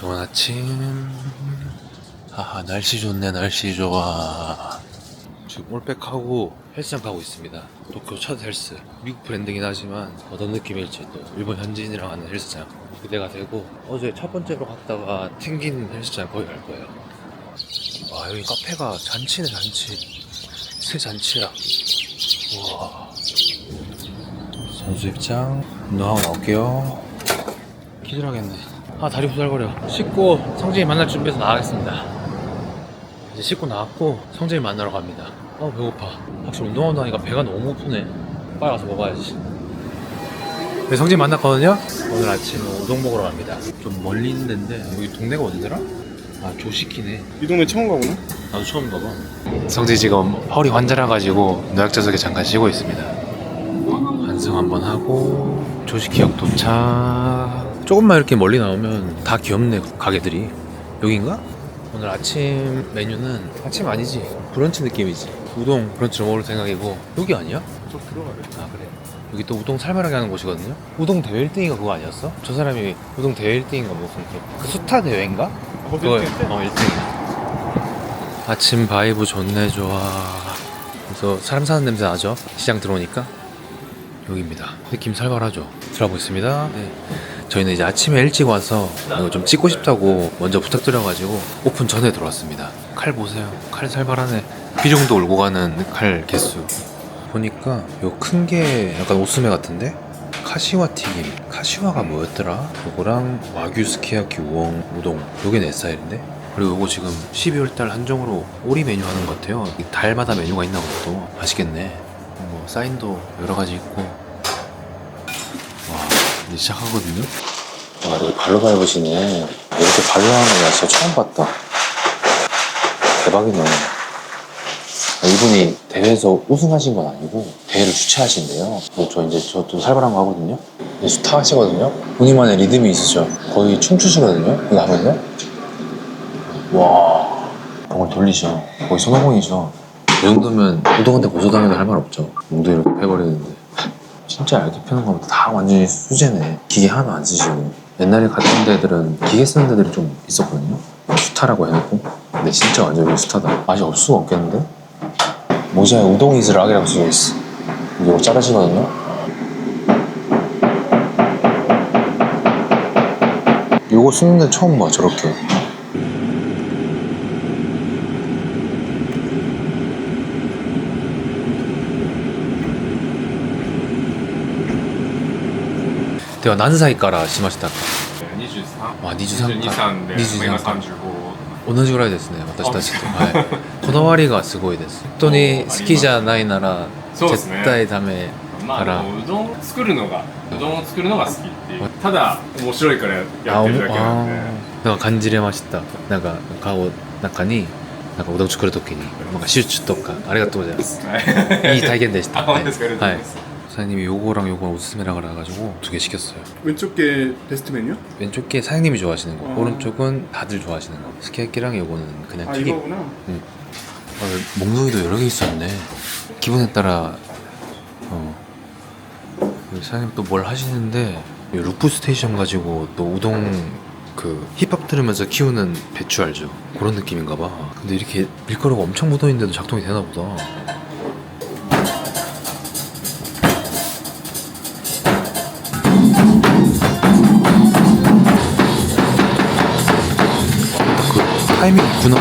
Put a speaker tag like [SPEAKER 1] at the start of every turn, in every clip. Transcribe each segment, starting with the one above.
[SPEAKER 1] 좋은 아침. 아 날씨 좋네 날씨 좋아. 지금 올백하고 헬스장 가고 있습니다. 도쿄 첫 헬스. 미국 브랜드긴 하지만 어떤 느낌일지 또 일본 현지인이랑 하는 헬스장 기대가 되고 어제 첫 번째로 갔다가 튕긴 헬스장 거기 갈 거예요. 와 여기 카페가 잔치네 잔치. 새 잔치야. 우와. 선수 입장. 운동하고 나올게요. 기절하겠네. 아 다리 후달거려. 씻고 성진이 만날 준비해서 나가겠습니다. 이제 씻고 나왔고 성진이 만나러 갑니다. 아 배고파. 확실히 운동하고 나니까 배가 너무 고프네. 빨리 가서 먹어야지. 네, 성진 만났거든요. 오늘 아침 우동 먹으러 갑니다. 좀 멀리 있는 데인데 여기 동네가 어디더라? 아 조식키네.
[SPEAKER 2] 이 동네 처음 가보나?
[SPEAKER 1] 나도 처음 가봐. 성지 지금 허리 환자라 가지고 노약자석에 잠깐 쉬고 있습니다. 환승 한번 하고 조식기역 도착. 조금만 이렇게 멀리 나오면 다 귀엽네 가게들이. 여긴가? 오늘 아침 메뉴는 아침 아니지 브런치 느낌이지. 우동 브런치로 먹을 생각이고 여기 아니야?
[SPEAKER 2] 저 들어가래.
[SPEAKER 1] 아 그래. 여기 또 우동 살벌하게 하는 곳이거든요. 우동 대회 1등이가 그거 아니었어? 저 사람이 우동 대회 1등인가 무슨 그, 그 수타 대회인가? 그거 어 1등. 아침 바이브 좋네 좋아. 그래서 사람 사는 냄새 나죠? 시장 들어오니까 여기입니다. 느낌 살벌하죠? 들어보겠습니다. 네. 저희는 이제 아침에 일찍 와서 좀 찍고 싶다고 먼저 부탁드려가지고 오픈 전에 들어왔습니다. 칼 보세요. 칼 살벌하네. 비룡도 울고 가는 칼 개수. 보니까 요 큰 게 약간 오스메 같은데? 카시와 튀김. 카시와가 뭐였더라? 요거랑 와규 스키야키 우엉 우동. 요게 내 스타일인데? 그리고 요거 지금 12월 달 한정으로 오리 메뉴 하는 것 같아요. 이 달마다 메뉴가 있나 보다 또. 맛있겠네. 뭐 사인도 여러 가지 있고. 시작하거든요. 와, 이렇게 발로 밟으시네. 이렇게 발로 하는 거나 진짜 처음 봤다. 대박이네. 아, 이분이 대회에서 우승하신 건 아니고 대회를 주최하신대요. 그래서 저 이제 저도 살벌한 거 하거든요. 이제 수타 하시거든요. 본인만의 리듬이 있으셔. 거의 춤추시거든요. 이거 하면요. 와, 그걸 돌리셔. 거의 손오공이셔. 이 정도면 우동한테 고소당해도 할 말 없죠. 이렇게 패버리는데. 진짜 얇게 펴는 것보다 다 완전히 수제네. 기계 하나 안 쓰시고. 옛날에 갔던 데들은 기계 쓰는 데들이 좀 있었거든요. 수타라고 해놓고. 근데 진짜 완전히 수타다. 맛이 없을 수가 없겠는데? 모자에 우동이즈 락이라고 쓰여 있어. 이거 자르시거든요. 요거 쓰는데 처음 봐, 저렇게. では何歳からしましたか
[SPEAKER 2] ？23ま
[SPEAKER 1] あ23か。
[SPEAKER 2] 23で
[SPEAKER 1] 23か。同じぐらいですね私たちと、はい、こだわりがすごいです。本当に好きじゃないなら絶対ダメから、
[SPEAKER 2] うどんを作るのがうどんを作るのが好きっていう。ただ面白いからやってるだけなんで。
[SPEAKER 1] なんか感じれました。なんか顔の中になんかうどん作るときになんかシュッシュとか。ありがとうございます、
[SPEAKER 2] い、
[SPEAKER 1] い体験でした。
[SPEAKER 2] はい、はい。
[SPEAKER 1] 사장님이 요거랑 요거 오스스메라 그래가지고 두 개 시켰어요
[SPEAKER 3] 왼쪽 게 베스트 메뉴?
[SPEAKER 1] 왼쪽 게 사장님이 좋아하시는 거
[SPEAKER 3] 어.
[SPEAKER 1] 오른쪽은 다들 좋아하시는 거 스키야키랑 요거는 그냥
[SPEAKER 3] 아
[SPEAKER 1] 튀김
[SPEAKER 3] 이거구나.
[SPEAKER 1] 아, 몽둥이도 여러 개 있었네. 기분에 따라 어. 여기 사장님 또 뭘 하시는데 이 루프 스테이션 가지고 또 우동 그 힙합 들으면서 키우는 배추 알죠? 그런 느낌인가 봐. 근데 이렇게 밀가루가 엄청 묻어 있는데도 작동이 되나 보다. 타이밍 있구나.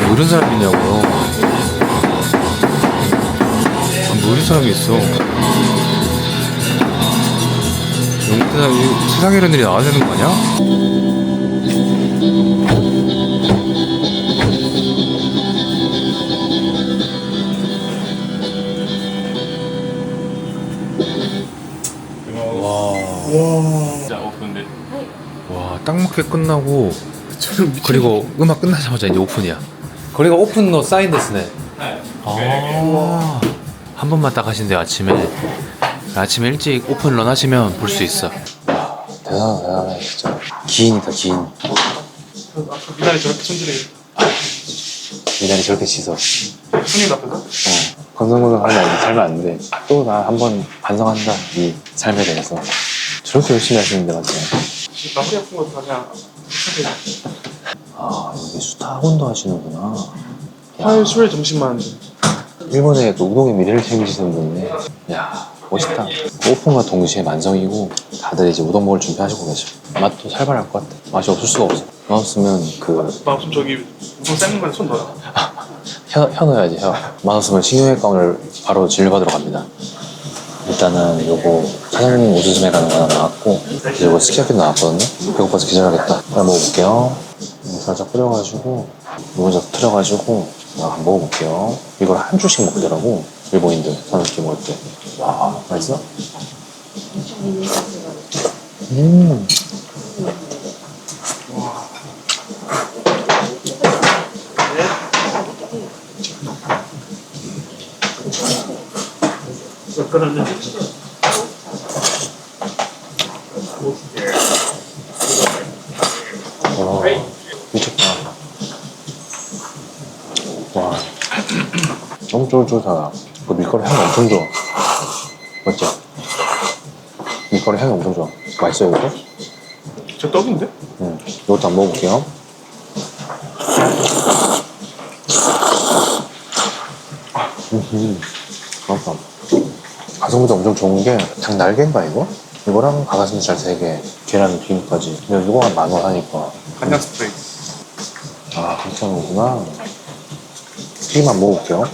[SPEAKER 1] 뭐 이런 사람이 있냐고요. 아, 뭐 이런 사람이 있어. 이 세상에 이런 일이 나와야 되는 거 아니야? 딱 맞게 끝나고 그리고 음악 끝나자마자 이제 오픈이야. 거리가 오픈 노 사인
[SPEAKER 2] 데스네. 네.
[SPEAKER 1] 아, 한 번만 딱 하신대 아침에. 아침에 일찍 오픈 런 하시면 볼 수 있어. 대단하다, 야, 진짜. 기인이다, 기인.
[SPEAKER 3] 미나리 저렇게 손질해.
[SPEAKER 1] 미나리 저렇게 씻어.
[SPEAKER 3] 손님 앞에서?
[SPEAKER 1] 어. 건성건성하면 살면 안 돼. 또 나 한 번 반성한다, 이 삶에 대해서. 저렇게 열심히 하시는데, 맞지?
[SPEAKER 3] 마음이 아픈 거 그냥
[SPEAKER 1] 아 여기 수타 학원도 하시는구나.
[SPEAKER 3] 화요일 수요일 점심만
[SPEAKER 1] 일본에 또 우동의 미래를 책임지시는 분이네. 야 멋있다. 오픈과 동시에 만성이고 다들 이제 우동 먹을 준비하시고 계셔. 맛도 살벌할 것 같아. 맛이 없을 수가 없어. 맛 없으면 그
[SPEAKER 3] 마음 저기 우동 삶는 거에 손 넣어요
[SPEAKER 1] 혀, 혀 넣어야지 혀. 맛 없으면 신경외과 오늘 바로 진료받으러 갑니다. 일단은 요거 사장님 오스스메라는 거 하나 나왔고 이제 이거 스키야키 나왔거든요. 배고파서 기절하겠다. 하나 먹어볼게요. 살짝 뿌려가지고 먼저 틀어가지고 나 한번 먹어볼게요. 이걸 한 줄씩 먹더라고 일본인들 사느끼 먹을 때. 와 맛있어? 음. 와 미쳤다. 와 너무 쫄쫄하다. 그 밀가루 향이 엄청 좋아. 맞지? 밀가루 향이 엄청 좋아. 맛있어요 이거?
[SPEAKER 3] 저 떡인데?
[SPEAKER 1] 응. 이것도 한번 먹어볼게요. 음. 가성비도 엄청 좋은 게 닭 날개인가 이거? 이거랑 가가슴살 3개, 계란 튀김까지. 근데 이거 한 만 원 하니까.
[SPEAKER 3] 간장 스프레이
[SPEAKER 1] 아, 그렇게 하는 거구나. 튀김 한번 먹어볼게요.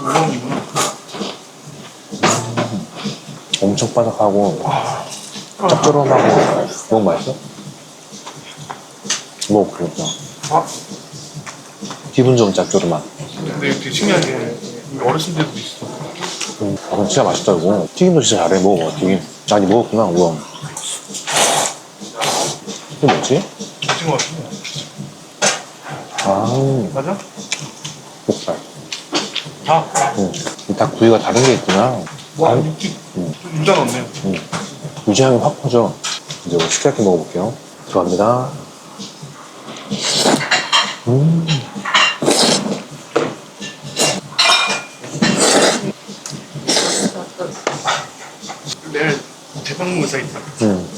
[SPEAKER 3] 우동이구나
[SPEAKER 1] 엄청 바삭하고 짭조름하고 너무 맛있어? 먹어볼게요. 그냥.
[SPEAKER 3] 아
[SPEAKER 1] 기분 좋은 짭조름한.
[SPEAKER 3] 근데 이거 되게 신기한 게 어르신들도 있어.
[SPEAKER 1] 음, 아, 그럼 진짜 맛있다 이거. 튀김도 진짜 잘해 먹어 튀김. 아니 먹었구나 우엉 이게 뭐지?
[SPEAKER 3] 오징어 같은데
[SPEAKER 1] 아
[SPEAKER 3] 맞아?
[SPEAKER 1] 목살.
[SPEAKER 3] 아,
[SPEAKER 1] 응. 이닭 부위가 다른 게 있구나.
[SPEAKER 3] 와
[SPEAKER 1] 아,
[SPEAKER 3] 육즙.
[SPEAKER 1] 음.
[SPEAKER 3] 좀 유자 넣었네요
[SPEAKER 1] 응. 유지향이 확 퍼져. 이제 이거 스키야키 먹어볼게요. 들어갑니다. 음.
[SPEAKER 3] 내일 사있다.
[SPEAKER 1] 음.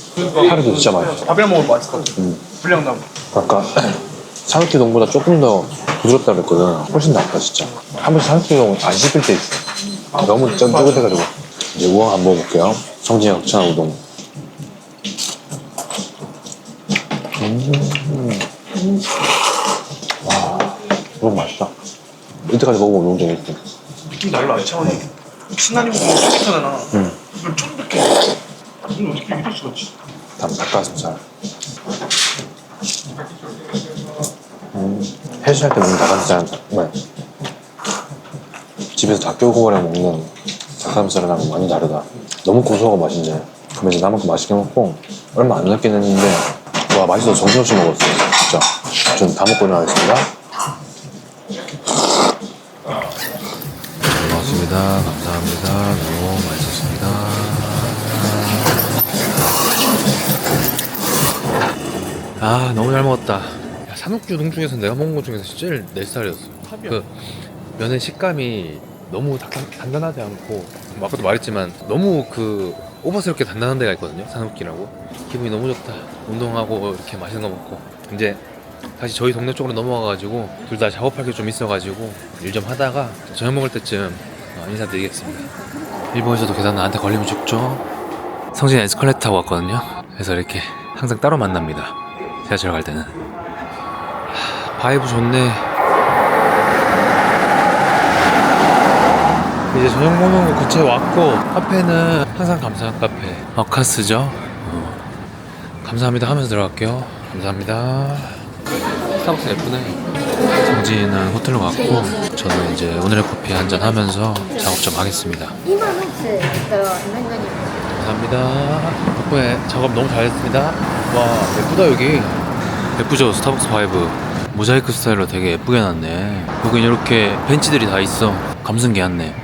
[SPEAKER 1] 하루도 진짜 맛있어
[SPEAKER 3] 밥이랑 먹으면 같아
[SPEAKER 1] 음.
[SPEAKER 3] 불량 나무
[SPEAKER 1] 아까 산호키 동보다 조금 더 부드럽다 그랬거든. 훨씬 낫다 진짜. 한 번씩 산호키 동안 씹힐 때 있어. 너무 쫀쫀해가지고. 이제 우엉 한번 먹어볼게요. 성진이 흑천 우동. 음. 와 너무 맛있다. 이때까지 먹어본 우동 중에 1등
[SPEAKER 3] 느낌 달라 차원이 신나는 거 쫄깃하잖아.
[SPEAKER 1] 응.
[SPEAKER 3] 이걸 쫀득 해 이걸 어떻게 이럴 수가 있지?
[SPEAKER 1] 다음 닭가슴살 음, 해수할 때 먹는 닭가슴살은 정말 집에서 닭교고거래 먹는 닭가슴살이랑 많이 다르다 너무 고소하고 맛있네 그럼 이제 남은 거 맛있게 먹고 얼마 안 남긴 했는데 와 맛있어 정신없이 먹었어 진짜 전 다 먹고 일어나겠습니다
[SPEAKER 4] 잘 먹었습니다. 감사합니다. 너무 맛있었습니다. 아 너무 잘 먹었다. 야, 산옥주동 중에서 내가 먹은 것 중에서 제일 내 스타일이었어. 그 면의 식감이 너무 단, 단단하지 않고 뭐 아까도 말했지만 너무 그 오버스럽게 단단한 데가 있거든요. 산옥기라고. 기분이 너무 좋다. 운동하고 이렇게 맛있는 거 먹고 이제 다시 저희 동네 쪽으로 넘어가가지고 둘 다 작업할 게 좀 있어가지고 일 좀 하다가 저녁 먹을 때쯤 어, 인사드리겠습니다. 일본에서도 계단 나한테 걸리면 죽죠. 성진 에스컬레이터 타고 왔거든요. 그래서 이렇게 항상 따로 만납니다. 지하철 갈 때는. 하, 바이브 좋네. 이제 저녁 먹는 거 근처에 왔고 카페는 항상 감사한 카페 어카스죠. 어. 감사합니다 하면서 들어갈게요. 감사합니다. 스타벅스 예쁘네. 성진은 호텔로 갔고 저는 이제 오늘의 커피 한 잔 하면서 작업 좀 하겠습니다. 감사합니다. 덕분에 작업 너무 잘했습니다. 와 예쁘다 여기. 예쁘죠 스타벅스 바이브. 모자이크 스타일로 되게 예쁘게 놨네. 여긴 이렇게 벤치들이 다 있어. 감성계 같네.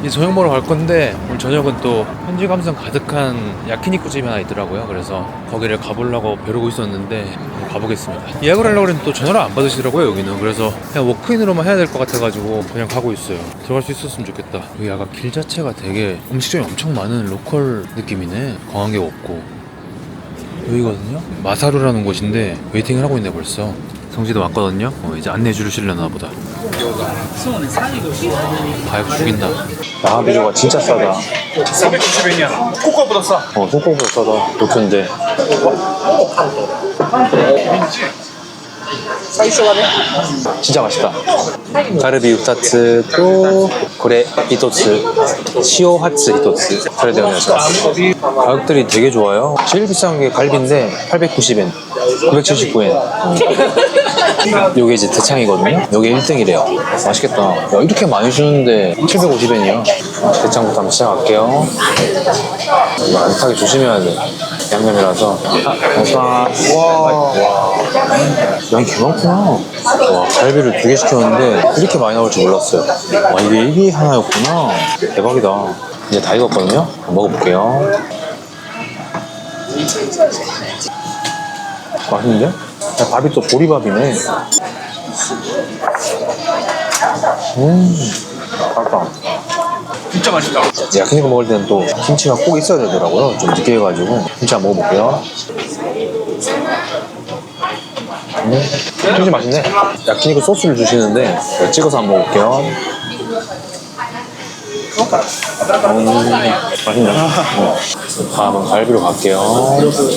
[SPEAKER 5] 이제 저녁 먹으러 갈 건데 오늘 저녁은 또 현지 감성 가득한 야키니쿠 집이 하나 있더라고요. 그래서 거기를 가보려고 벼르고 있었는데 가보겠습니다. 예약을 하려고 했는데 또 전화를 안 받으시더라고요 여기는. 그래서 그냥 워크인으로만 해야 될 것 같아가지고 그냥 가고 있어요. 들어갈 수 있었으면 좋겠다. 여기 약간 길 자체가 되게 음식점이 엄청 많은 로컬 느낌이네. 관광객 없고. 여기거든요. 마사루라는 곳인데 웨이팅을 하고 있네 벌써. 성지도 왔거든요. 어, 이제 안내해 주시려나 보다. 과육 죽인다.
[SPEAKER 1] 나가비조가 진짜 싸다
[SPEAKER 3] 490엔이야. 코코아보다 싸.
[SPEAKER 1] 어 홍콩보다 싸다 진짜 맛있다. 가르비 육타츠도 고래 이토츠, 시오 하츠 이토츠. 저렴해서 가격들이 되게 좋아요. 제일 비싼 게 갈비인데 890엔, 979엔. 요게 이제 대창이거든요. 요게 1등이래요. 맛있겠다. 야, 이렇게 많이 주는데 750엔이요. 대창부터 한번 시작할게요. 안타게 조심해야 돼. 양념이라서. 감사합니다. 와. 양이 개 많구나 와 갈비를 두 개 시켰는데 이렇게 많이 나올 줄 몰랐어요 와 이게 이게 하나였구나 대박이다 이제 다 익었거든요 먹어볼게요 맛있는데? 야, 밥이 또 보리밥이네 음 맛있다
[SPEAKER 3] 진짜 맛있다.
[SPEAKER 1] 야키니쿠 먹을 때는 또 김치가 꼭 있어야 되더라고요. 좀 늦게 해가지고 김치 한번 먹어볼게요. 음, 김치 맛있네. 야키니쿠 소스를 주시는데 찍어서 한번 먹어볼게요. 음, 맛있네. 음. 다음은 갈비로 갈게요.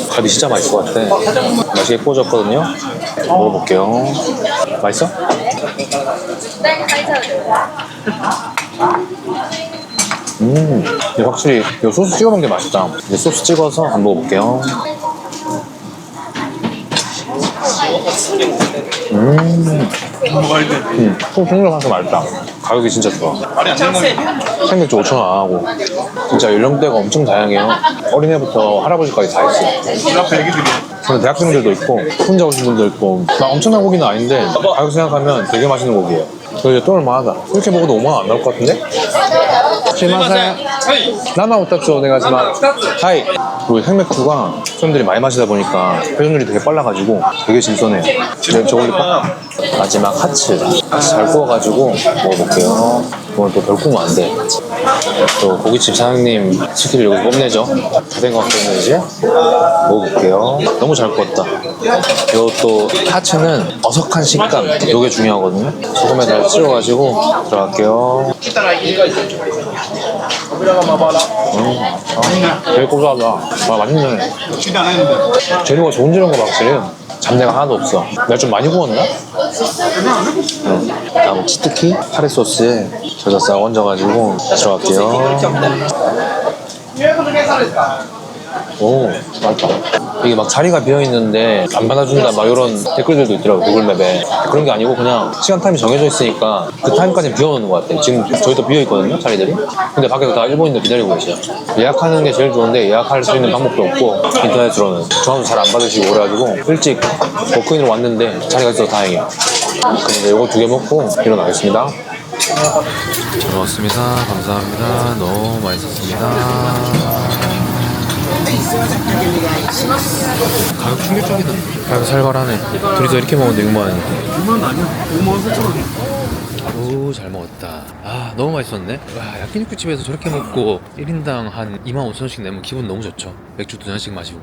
[SPEAKER 1] 갈비 진짜 맛있을 것 같아. 맛있게 구워졌거든요. 먹어볼게요. 맛있어? 음, 확실히 이 소스 찍어 먹는 게 맛있다. 이제 소스 찍어서 한번 먹어볼게요. 음,
[SPEAKER 3] 먹어야 돼.
[SPEAKER 1] 음, 소 생각해서 맛있다. 가격이 진짜 좋아.
[SPEAKER 3] 말이 안.
[SPEAKER 1] 생맥주 5천 원안 하고 진짜 연령대가 엄청 다양해요. 어린애부터 할아버지까지 다 있어.
[SPEAKER 3] 이 앞에 애기들이.
[SPEAKER 1] 근데 대학생들도 있고 혼자 오신 분도 있고 막 엄청난 고기는 아닌데 가격 생각하면 되게 맛있는 고기예요. 그리고 이제 또 얼마하다. 이렇게 먹어도 5만 원 안 나올 것 같은데? 실마세 나나 오타츠 오네가지마. 하이. 그리고 생맥주가 사람들이 많이 마시다 보니까 회전율이 되게 빨라가지고 되게 신선해요. 네, 저 올릴까? 마지막 하츠 같이 잘 구워가지고 먹어볼게요 오늘 또 별국 안 돼 또 고깃집 사장님 스킬을 여기서 뽐내죠 다된것 같거든요 이제 먹어볼게요 너무 잘 구웠다 이것도 하츠는 어석한 식감 이게 중요하거든요 소금에 잘 찍어가지고 들어갈게요 음, 아, 되게 고소하다. 아, 맛있네.
[SPEAKER 3] 안.
[SPEAKER 1] 재료가 좋은 재료인 거 확실히. 잡내가 하나도 없어. 내가 좀 많이 구웠나? 응. 다음 치트키 카레 소스에 저자 싹 얹어가지고 들어갈게요. 오, 맛있다. 이게 막 자리가 비어 있는데 안 받아준다 막 이런 댓글들도 있더라고 구글맵에 그런 게 아니고 그냥 시간 타임이 정해져 있으니까 그 타임까지 비워놓는 것 같아. 지금 저희도 비어 있거든요 자리들이. 근데 밖에서 다 일본인들 기다리고 계셔. 예약하는 게 제일 좋은데 예약할 수 있는 방법도 없고 인터넷으로는 전화도 잘 안 받으시고 그래가지고 일찍 워크인으로 왔는데 자리가 있어서 다행이에요. 근데 이거 두 개 먹고 일어나겠습니다.
[SPEAKER 5] 잘 먹었습니다. 감사합니다. 너무 맛있었습니다. 가격 충격적이다. 가격 살벌하네. 둘이서 이렇게 먹는데 6만 원.
[SPEAKER 3] 5만 아니야. 5만 4천 원이야.
[SPEAKER 5] 오, 잘 먹었다. 아, 너무 맛있었네. 와, 야끼니쿠 집에서 저렇게 먹고 1인당 한 2만 5천 원씩 내면 기분 너무 좋죠. 맥주 두 잔씩 마시고.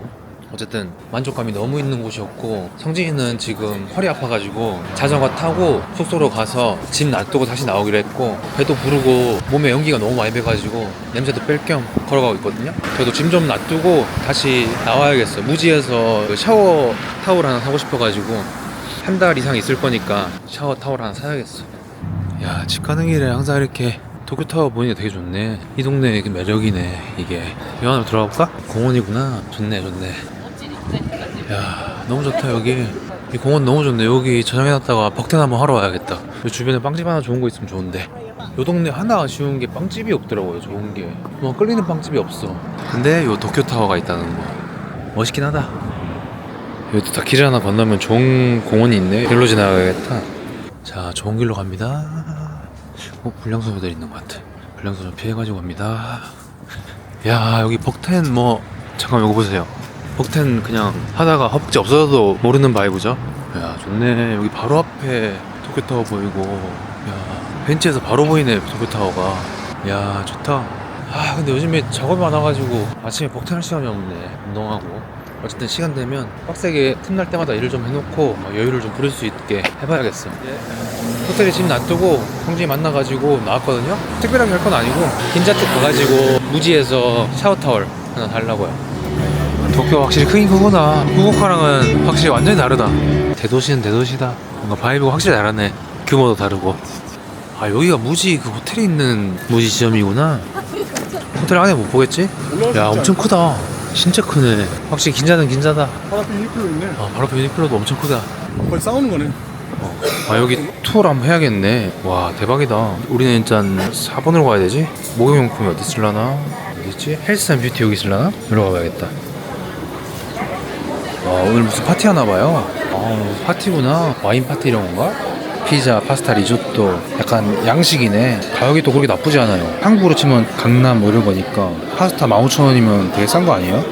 [SPEAKER 5] 어쨌든 만족감이 너무 있는 곳이었고 성진이는 지금 허리 아파가지고 자전거 타고 숙소로 가서 짐 놔두고 다시 나오기로 했고 배도 부르고 몸에 연기가 너무 많이 배가지고 냄새도 뺄 겸 걸어가고 있거든요 저도 짐 좀 놔두고 다시 나와야겠어요 무지에서 그 샤워 타올 하나 사고 싶어가지고 한 달 이상 있을 거니까 샤워 타올 하나 사야겠어 야, 집 가는 길에 항상 이렇게 도쿄타워 보니까 되게 좋네. 이 동네의 그 매력이네, 이게. 이 안으로 들어가 볼까? 공원이구나. 좋네, 좋네. 야, 너무 좋다, 여기. 이 공원 너무 좋네. 여기 저장해놨다가 벅텐 한번 하러 와야겠다. 이 주변에 빵집 하나 좋은 거 있으면 좋은데. 요 동네 하나 아쉬운 게 빵집이 없더라고요, 좋은 게. 뭐 끌리는 빵집이 없어. 근데 요 도쿄타워가 있다는 거. 멋있긴 하다. 여기도 다길 하나 건너면 좋은 공원이 있네. 길로 지나가야겠다. 자, 좋은 길로 갑니다. 어, 불량소녀들 있는 것 같아.
[SPEAKER 1] 불량서 좀 피해가지고 갑니다. 야 여기 벅텐 뭐 잠깐 이거 보세요. 벅텐 그냥 하다가 허벅지 없어져도 모르는 바이브죠. 야 좋네 여기 바로 앞에 도쿄타워 보이고 야 벤치에서 바로 보이네 도쿄타워가. 야 좋다. 아 근데 요즘에 작업이 많아가지고 아침에 벅텐 할 시간이 없네 운동하고. 어쨌든 시간 되면 빡세게 틈날 때마다 일을 좀 해놓고 어, 여유를 좀 부릴 수 있게 해봐야겠어. 호텔에 집 놔두고 성진이 만나가지고 나왔거든요. 특별하게 할 건 아니고 긴자트 가가지고 무지에서 샤워타월 하나 달라고요. 도쿄 확실히 크긴 크구나. 후쿠오카랑은 확실히 완전히 다르다. 대도시는 대도시다. 뭔가 바이브가 확실히 다르네. 규모도 다르고. 아 여기가 무지 그 호텔에 있는 무지 지점이구나. 호텔 안에 못 보겠지? 야 엄청 크다. 진짜 크네. 확실히 긴자는 긴자다.
[SPEAKER 3] 바로 앞에 유니클로 있네.
[SPEAKER 1] 아 바로 앞에 유니클로도 엄청 크다.
[SPEAKER 3] 거의 싸우는 거네.
[SPEAKER 1] 아 여기 투어를 한번 해야겠네 와 대박이다 우리는 일단 4번으로 가야 되지? 목욕용품이 어디 있을라나? 어디 있지? 헬스 앤 뷰티 여기 있을라나? 여기로 가봐야겠다 와 오늘 무슨 파티 하나 봐요? 아 파티구나. 와인 파티 이런 건가? 피자, 파스타, 리조또. 약간 양식이네. 가격이 또 그렇게 나쁘지 않아요. 한국으로 치면 강남 뭐 이런 거니까 파스타 15,000원이면 되게 싼 거 아니에요?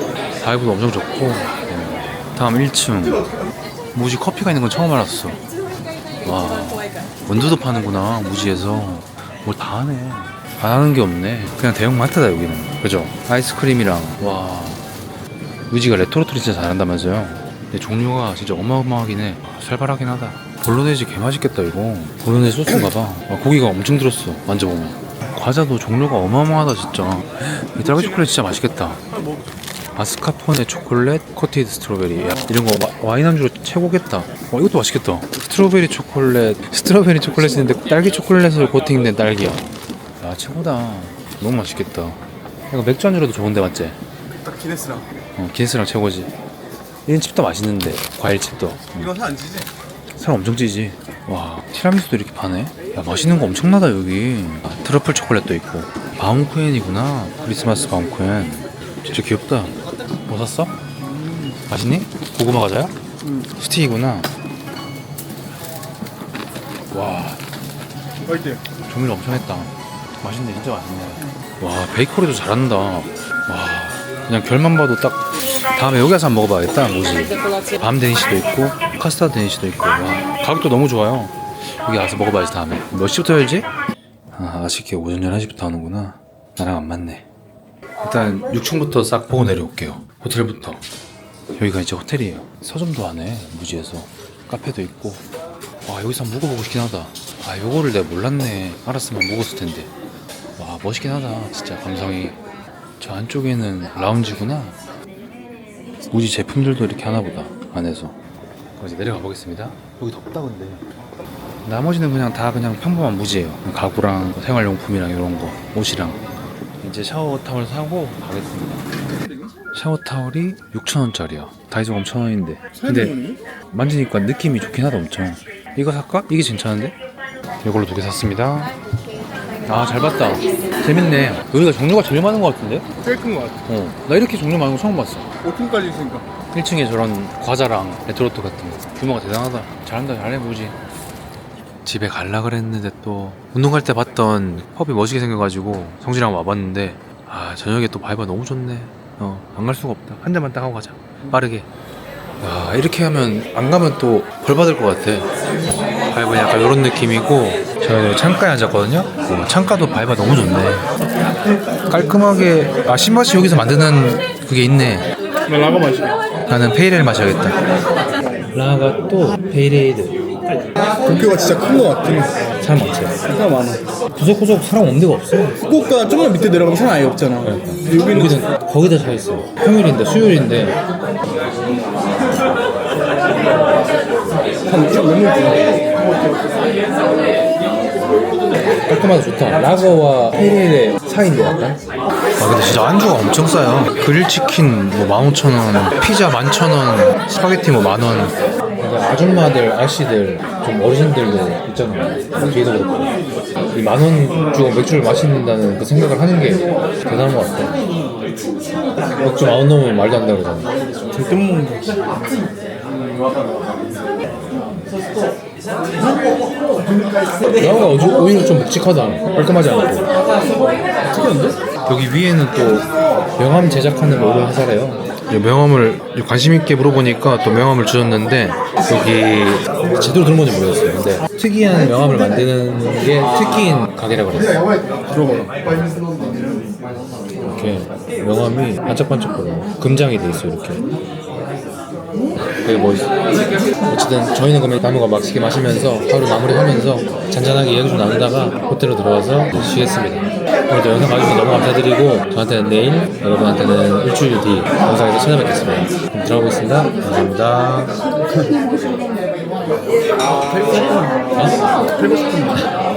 [SPEAKER 1] 바이브도 엄청 좋고. 어. 다음 1층. 무지 커피가 있는 건 처음 알았어. 와 원두도 파는구나 무지에서. 뭐다 하네. 안 하는 게 없네. 그냥 대형 마트다 여기는. 그죠? 아이스크림이랑. 와 무지가 레토르트를 진짜 잘한다면서요 근데 종류가 진짜 어마어마하긴 해 살벌하긴 하다 볼로네즈 개 맛있겠다 이거 볼로네즈 소스인가 봐 와, 고기가 엄청 들었어 만져보면 과자도 종류가 어마어마하다 진짜 이 딸기 초콜릿 진짜 맛있겠다 마스카포네 초콜릿, 커티드 스트로베리 야, 이런 거 와, 와인 안주로 최고겠다. 와 이것도 맛있겠다. 스트로베리 초콜릿, 스트로베리 초콜릿인데 딸기 초콜릿으로 코팅된 딸기야. 야 최고다. 너무 맛있겠다. 이거 맥주 안주로도 좋은데 맞지?
[SPEAKER 3] 딱 기네스랑.
[SPEAKER 1] 어, 기네스랑 최고지. 이런 칩도 맛있는데 과일칩도 음,
[SPEAKER 3] 이건 살안 찌지?
[SPEAKER 1] 살 엄청 찌지. 와 티라미수도 이렇게 파네. 야 맛있는 거 엄청나다 여기. 아, 트러플 초콜릿도 있고. 바움쿠엔이구나. 크리스마스 바움쿠엔. 진짜 귀엽다. 뭐 샀어? 맛있니? 고구마 과자야? 스틱이구나. 와
[SPEAKER 3] 맛있대.
[SPEAKER 1] 종류 엄청 했다. 맛있네, 진짜 맛있네. 와, 베이커리도 잘한다. 와, 그냥 결만 봐도 딱 다음에 여기 가서 한번 먹어봐야겠다. 뭐지? 밤 데니시도 있고 카스타드 데니시도 있고. 와, 가격도 너무 좋아요. 여기 가서 먹어봐야지 다음에. 몇 시부터 열지? 아, 아쉽게 오전 11시부터 하는구나. 나랑 안 맞네. 일단 6층부터 싹 보고 내려올게요. 호텔부터. 여기가 이제 호텔이에요. 서점도 안에 무지에서 카페도 있고. 와 여기서 한번 묵어보고 싶긴 하다. 아 요거를 내가 몰랐네. 알았으면 묵었을 텐데. 와 멋있긴 하다. 진짜 감성이. 저 안쪽에는 라운지구나. 우지 제품들도 이렇게 하나 보다. 안에서. 그럼 이제 내려가 보겠습니다. 여기 덥다 근데. 나머지는 그냥 다 그냥 평범한 무지예요. 가구랑 생활용품이랑 이런 거, 옷이랑. 이제 샤워 타월 사고 가겠습니다. 샤워 타월이 6,000원짜리야. 다이소가 1,000원인데. 근데 만지니까 느낌이 좋긴 하다 엄청. 이거 살까? 이게 괜찮은데? 이걸로 두 개 샀습니다. 아 잘 봤다. 재밌네. 여기가 종류가 제일 많은 것 같은데?
[SPEAKER 3] 제일 큰거 같아.
[SPEAKER 1] 어. 나 이렇게 종류 많은 거 처음 봤어.
[SPEAKER 3] 5층까지 있으니까.
[SPEAKER 1] 1층에 저런 과자랑 레토르트 같은 거. 규모가 대단하다. 잘한다 잘해 보지. 집에 갈라 그랬는데 또 운동 갈때 봤던 펍이 멋있게 생겨가지고 성진이랑 와봤는데 아 저녁에 또 바이브가 너무 좋네. 어 안 갈 수가 없다. 한 잔만 딱 하고 가자. 빠르게. 야 이렇게 하면 안 가면 또 벌 받을 것 같아. 바이브는 약간 이런 느낌이고 저희는 창가에 앉았거든요. 어, 창가도 바이브가 너무 좋네. 깔끔하게 아 신맛이 여기서 만드는 그게 있네.
[SPEAKER 3] 나 라거 마시게.
[SPEAKER 1] 나는 페이레를 마셔야겠다. 라가 또 페이레이드.
[SPEAKER 3] 도쿄가 진짜 큰거 같긴 해.
[SPEAKER 1] 사람 많지.
[SPEAKER 3] 사람 많아.
[SPEAKER 1] 구석구석 사람 없는 데가 없어.
[SPEAKER 3] 후쿠오카 좀만 밑에 내려가면 사람 아예 없잖아. 여기는
[SPEAKER 1] 여기는 거기다 차 있어. 평일인데 수요일인데
[SPEAKER 3] 한 2층 너무 있구나.
[SPEAKER 1] 깔끔하고 좋다. 라거와 페이레의 사이인데 약간. 아 근데 진짜 안주가 엄청 싸요. 그릴 치킨 뭐 15,000원, 피자 11,000원, 스파게티 뭐 만원. 근데 아줌마들, 아씨들, 좀 어르신들도 있잖아. 뒤에도 그렇고. 이 만원 주고 맥주를 마신다는 그 생각을 하는 게 대단한 것 같아. 맥주 만원 넘으면 말도 안 그러잖아.
[SPEAKER 3] 절대 못 먹는 거.
[SPEAKER 1] 야호가 오히려- 오히려 좀 묵직하다. 깔끔하지 않고. 특이한데? 여기 위에는 또 명함 제작하는 모든 회사래요. 명함을 관심 있게 물어보니까 또 명함을 주셨는데 여기 제대로 들은 건지 모르겠어요. 근데 특이한 명함을 만드는 게 특기인 가게라고 그랬어요. 들어봐라. 이렇게 명함이 반짝반짝거려. 금장이 돼 있어 이렇게. 되게 멋있어. 어쨌든 저희는 그러면 나무가 막시게 마시면서 하루 마무리하면서 잔잔하게 이야기 좀 나누다가 호텔로 들어가서 이제 쉬겠습니다. 오늘도 영상 봐주셔서 너무 감사드리고 저한테는 내일, 여러분한테는 일주일 뒤 영상에서 찾아뵙겠습니다. 그럼 들어가보겠습니다. 감사합니다. 어?